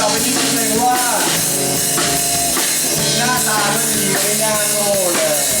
ต่อไปคิดเลงว่า หน้าตาไม่ดีไม่น่าโง่เลย